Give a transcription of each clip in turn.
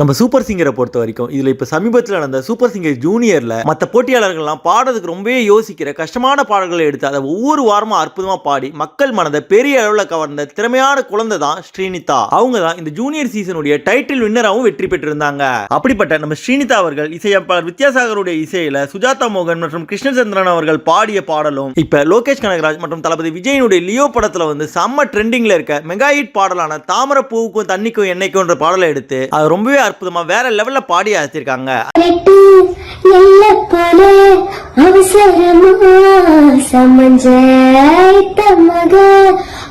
நம்ம சூப்பர் சிங்கரை பொறுத்த வரைக்கும் இதில் இப்போ சமீபத்தில் நடந்த சூப்பர் சிங்கர் ஜூனியரில் மற்ற போட்டியாளர்கள்லாம் பாடுறதுக்கு ரொம்பவே யோசிக்கிற கஷ்டமான பாடல்களை எடுத்து அதை ஒவ்வொரு வாரமும் அற்புதமாக பாடி மக்கள் மனதை பெரிய அளவில் கவர்ந்த திறமையான குழந்தை தான் ஸ்ரீனிதா. அவங்க தான் இந்த ஜூனியர் சீசனுடைய டைட்டில் வின்னராகவும் வெற்றி பெற்றிருந்தாங்க. அப்படிப்பட்ட நம்ம ஸ்ரீனிதா அவர்கள் இசையமைப்பாளர் வித்யாசாகருடைய இசையில் சுஜாதா மோகன் மற்றும் கிருஷ்ணச்சந்திரன் அவர்கள் பாடிய பாடலும் இப்போ லோகேஷ் கனகராஜ் மற்றும் தளபதி விஜயனுடைய லியோ படத்தில் வந்து செம்ம ட்ரெண்டிங்கில் இருக்க மெகா ஹிட் பாடலான தாமரை பூவுக்கும் தண்ணிக்கும் எண்ணெய்க்கும்ன்ற பாடலை எடுத்து அது ரொம்பவே அற்புதமா வேற லெவல்ல பாடி அழைச்சிருக்காங்க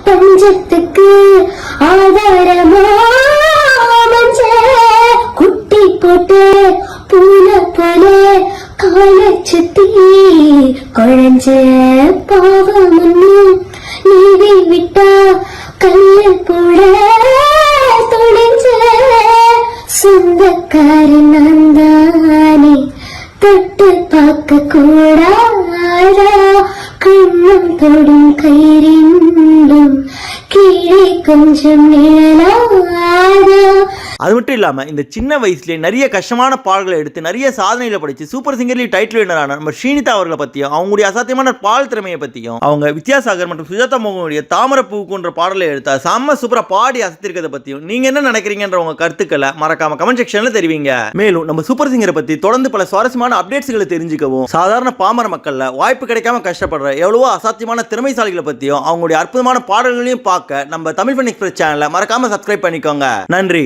பஞ்சத்துக்கு ஆதாரமா குட்டி போட்டு பூனை போல கால சுத்தி குழஞ்ச பாவம் நீவி விட்டா சொந்தக்காரன் நான் தானே தொட்டு பார்க்க கூடாதா கண்ணும் தொடும் கயிறின்றும் கீழே கொஞ்சம் நிழலாதா அது மட்டும் இல்லாமல் இந்த சின்ன வயசுலேயே நிறைய கஷ்டமான பாடல்களை எடுத்து நிறைய சாதனைகளை படித்து சூப்பர் சிங்கர்லேயும் டைட்டில் வினரான நம்ம ஸ்ரீனிதா அவர்களை பற்றியும் அவங்களுடைய அசாத்தியமான பால் திறமையை பற்றியும் அவங்க வித்யாசாகர் மற்றும் சுஜாதா மோகனுடைய தாமரை பூக்குன்ற பாடலை எடுத்தா செம்ம சூப்பராக பாடி அசத்திருக்கிறத பற்றியும் நீங்கள் என்ன நினைக்கிறீங்கன்ற உங்கள் கருத்துக்களை மறக்காம கமெண்ட் செக்ஷனில் தெரிவிங்க. மேலும் நம்ம சூப்பர் சிங்கரை பற்றி தொடர்ந்து பல சுவாரஸ்யமான அப்டேட்ஸ்களை தெரிஞ்சுக்கவும் சாதாரண பாமர மக்களில் வாய்ப்பு கிடைக்காம கஷ்டப்படுற எவ்வளவோ அசாத்தியமான திறமைசாலிகளை பற்றியும் அவங்களுடைய அற்புதமான பாடல்களையும் பார்க்க நம்ம தமிழ் ஃபன் எக்ஸ்பிரஸ் சேனலை மறக்காம சப்ஸ்கிரைப் பண்ணிக்கோங்க. நன்றி.